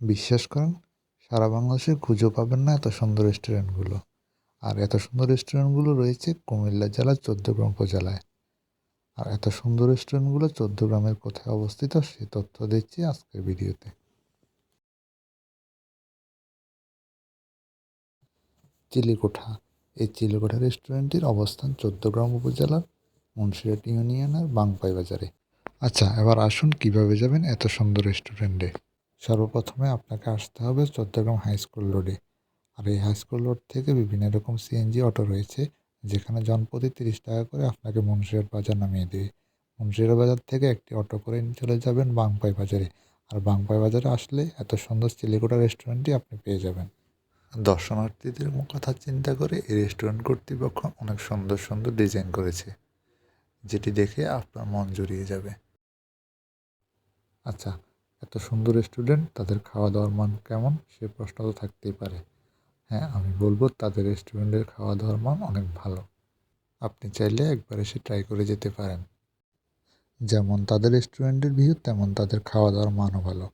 বিশ্বাস করেন, সারা বাংলাদেশে খুঁজেও পাবেন না এত সুন্দর রেস্টুরেন্টগুলো আর এত সুন্দর রেস্টুরেন্টগুলো রয়েছে কুমিল্লা জেলার চোদ্দগ্রাম উপজেলায়। আর এত সুন্দর রেস্টুরেন্টগুলো চোদ্দগ্রামের কোথায় অবস্থিত সে তথ্য দিচ্ছি আজকের ভিডিওতে। চিলিকোঠা। এই চিলিকোঠা রেস্টুরেন্টটির অবস্থান চোদ্দগ্রাম উপজেলার মুন্সিরহাট ইউনিয়নের বাংপাই বাজারে আচ্ছা এবার আসুন কীভাবে যাবেন এত সুন্দর রেস্টুরেন্টে সর্বপ্রথমে আপনাকে আসতে হবে চট্টগ্রাম হাই স্কুল রোডে। আর এই হাই স্কুল রোড থেকে বিভিন্ন রকম সিএনজি অটো রয়েছে, যেখানে জনপ্রতি তিরিশ টাকা করে আপনাকে মুন্সিরহাট বাজার নামিয়ে দেবে। মুন্সিরহাট বাজার থেকে একটি অটো করে চলে যাবেন বাংপাই বাজারে। আর বাংপাই বাজারে আসলে এত সুন্দর চিলিকোটা রেস্টুরেন্টটি আপনি পেয়ে যাবেন। দর্শনার্থীদের কথা চিন্তা করে এই রেস্টুরেন্ট কর্তৃপক্ষ অনেক সুন্দর সুন্দর ডিজাইন করেছে, যেটি দেখে আপনার মন জড়িয়ে যাবে। আচ্ছা এত সুন্দর রেস্টুরেন্ট তাদের খাওয়া দাওয়ার মান কেমন? সে প্রশ্ন তো থাকতেই পারে। হ্যাঁ আমি বলব তাদের রেস্টুরেন্টের খাওয়া দাওয়ার মান অনেক ভালো। আপনি চাইলে একবার এসে ট্রাই করে যেতে পারেন। যেমন তাদের রেস্টুরেন্টের ভিউ তেমন তাদের খাওয়া দাওয়ার মানও ভালো।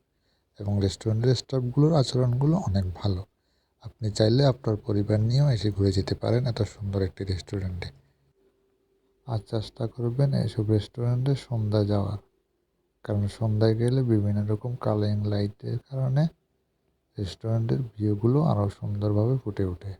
এবং রেস্টুরেন্টের স্টাফগুলোর আচরণগুলো অনেক ভালো। আপনি চাইলে আপনার পরিবার নিয়েও এসে ঘুরে যেতে পারেন এত সুন্দর একটি রেস্টুরেন্টে আর চেষ্টা করবেন এইসব রেস্টুরেন্টে সন্ধ্যা যাওয়ার। কারণ সন্ধ্যায় গেলে বিভিন্ন রকম কালারিং লাইটের কারণে রেস্টুরেন্টের ভিউগুলো আরও সুন্দরভাবে ফুটে ওঠে।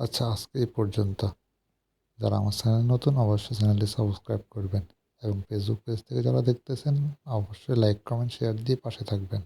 আচ্ছা আজকে এই পর্যন্ত। যারা আমার চ্যানেল নতুন, অবশ্যই চ্যানেলটি সাবস্ক্রাইব করবেন এবং ফেসবুক পেজ থেকে যারা দেখতেছেন, অবশ্যই লাইক কমেন্ট শেয়ার দিয়ে পাশে থাকবেন।